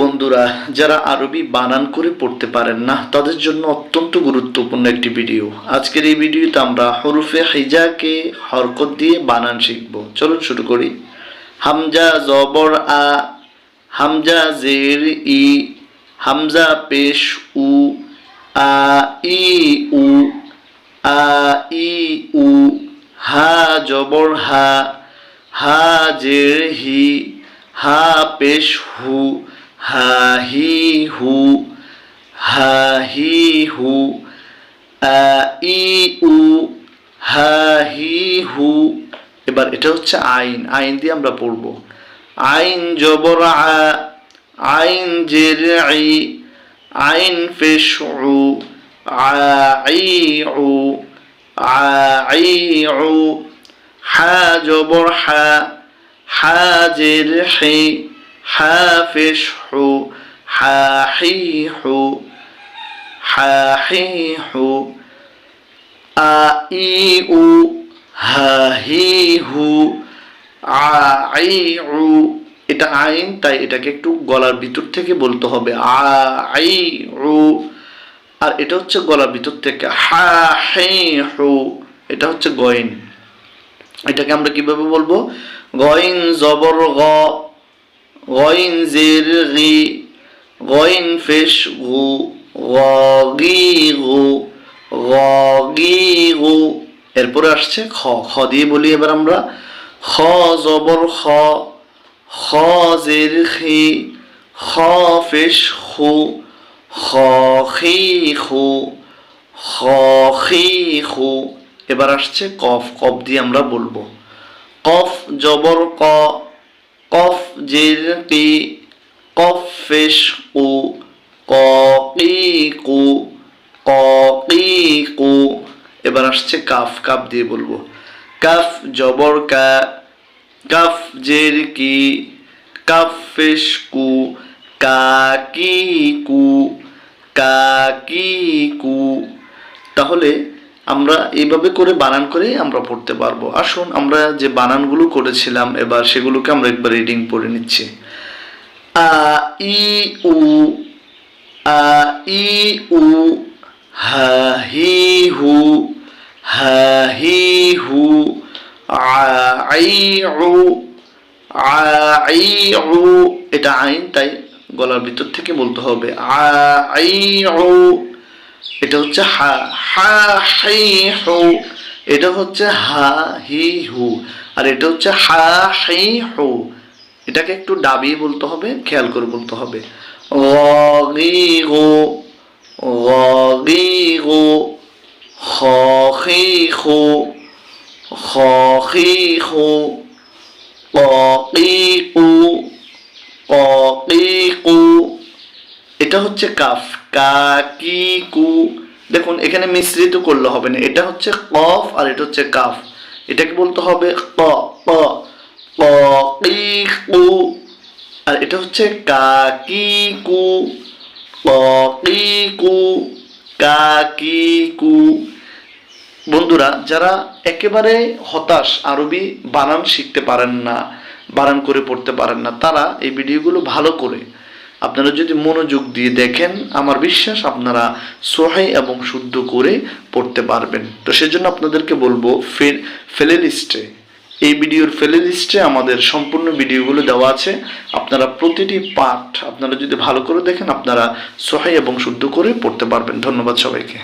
বন্ধুরা, যারা আরবি বানান করে পড়তে পারেন না, তাদের জন্য অত্যন্ত গুরুত্বপূর্ণ একটি ভিডিও। আজকের এই ভিডিওতে আমরা হরুফে হিজাকে হরকত দিয়ে বানান শিখব। চলুন শুরু করি। হামজা জবর আ, হামজা জের ই, হামজা পেশ উ, আ, ই, উ, আ, ই, উ, হা জবর হা হা জের হি, হা পেশ হু হা হি হু হা হি হু আ, ই, উ হা হি। হু এবার এটা হচ্ছে আইন আইন দিয়ে আমরা পড়ব। আইন জবর আ আইন জের ই আইন পেশ উ আই উ আই উ হা জবর হা হাফিস হু হাহি হু হাহি who I uh who I উ এটা আইন, তাই এটাকে একটু গলার ভিতর থেকে বলতে হবে। আই উ আর এটা হচ্ছে গলার ভিতর থেকে। হা হে হু এটা হচ্ছে গয়েন এটাকে আমরা কীভাবে বলব? গয়েন জবর গ ফেশ গু গি গু গি গু এরপরে আসছে খ। খ দিয়ে বলি এবার আমরা। খ জবর খ খ জের খি খ ফেশ খু খ খি খু খ খি খু এবার আসছে কফ। কফ দিয়ে আমরা বলব। কফ জবর ক কফ জের কি কফ কু ক কি কু ক। এবার আসছে কাফ কাফ দিয়ে বলব। কাফ জবর কা, কাফ জের কি, কাফ ফেশ কু, কা কি কু, কা কি কু। তাহলে আমরা এইভাবে করে বানান করে আমরা পড়তে পারব। আসুন, আমরা যে বানানগুলো করেছিলাম, এবার সেগুলোকে আমরা একবার রিডিং পড়ে নিচ্ছি। আ, ই, উ, আ, ই, উ, হা, হি, হু, হা, হি, হু আই, উ আই, উ, এটা আইন, তাই গলার ভিতর থেকে বলতে হবে। আই, উ এটা হচ্ছে হা হা, হি, হু। এটা হচ্ছে হা, হি, হু। আর এটা হচ্ছে হা, হি, হু। এটাকে একটু ডাবিয়ে বলতে হবে, খেয়াল করে বলতে হবে। গি গো খ খি কি কু এটা হচ্ছে কাফ। কা, কি, কু। দেখুন, এখানে মিশ্রিত করলে হবে না। এটা হচ্ছে কফ আর এটা হচ্ছে কাফ। এটাকে বলতে হবে ক আর এটা হচ্ছে কি, কু, ক, কি, কু, কা, কি, কু। বন্ধুরা, যারা একেবারে হতাশ আরবি বানান শিখতে পারেন না, বানান করে পড়তে পারেন না, তারা এই ভিডিওগুলো ভালো করে আপনারা যদি মনোযোগ দিয়ে দেখেন, আমার বিশ্বাস আপনারা সোহাই এবং শুদ্ধ করে পড়তে পারবেন। তো সেজন্য আপনাদেরকে বলব ফের ফেলে লিস্টে এই ভিডিওর ফেলে লিস্টে আমাদের সম্পূর্ণ ভিডিওগুলো দেওয়া আছে। আপনারা প্রতিটি পাঠ আপনারা যদি ভালো করে দেখেন, আপনারা সোহাই এবং শুদ্ধ করে পড়তে পারবেন। ধন্যবাদ সবাইকে।